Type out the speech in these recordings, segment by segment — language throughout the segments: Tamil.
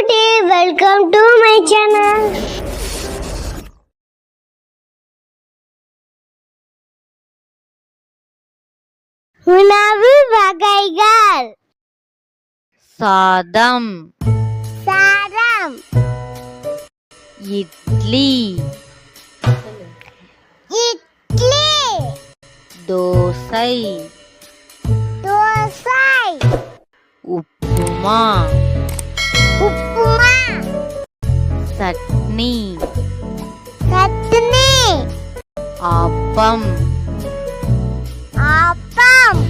குட்டி வெல்கம் டு மை சேனல் உணவு வகைகள். சாதம். சாதம். இட்லி. இட்லி. தோசை. தோசை. உப்புமா. சட்னி சட்னி ஆப்பம் ஆப்பம்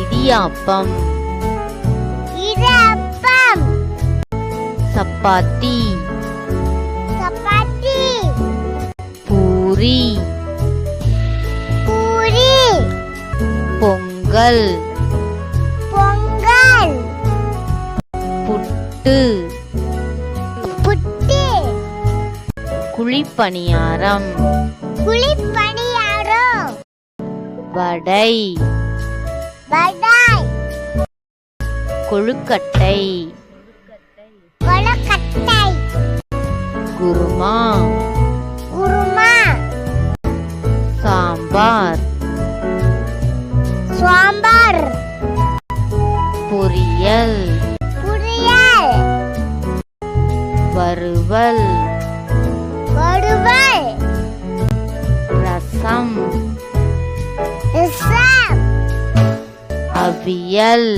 இடியாப்பம் இடியாப்பம் சப்பாத்தி. சப்பாத்தி. பூரி. பூரி. பொங்கல். பொங்கல். புட்டு. குழிப்பணியாரம். குழிப்பணியாரம். வடை. வடை. கொழுக்கட்டை. கொலக்கட்டை குருமா. குருமா. சாம்பார். சாம்பார். பொரியல். புரியல். வறுவல். அவியல்.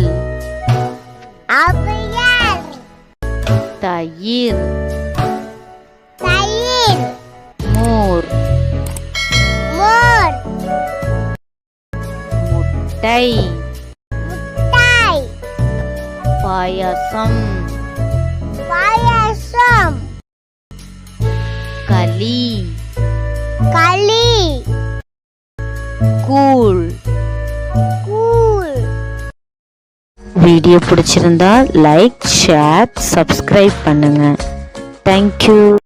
அவியல். தயிர். தயிர். மோர். மோர். முட்டை. முட்டை. பாயாசம். பாயாசம். களி. வீடியோ பிடிச்சிருந்தா லைக் ஷேர் சப்ஸ்கிரைப் பண்ணுங்கள் தேங்க்யூ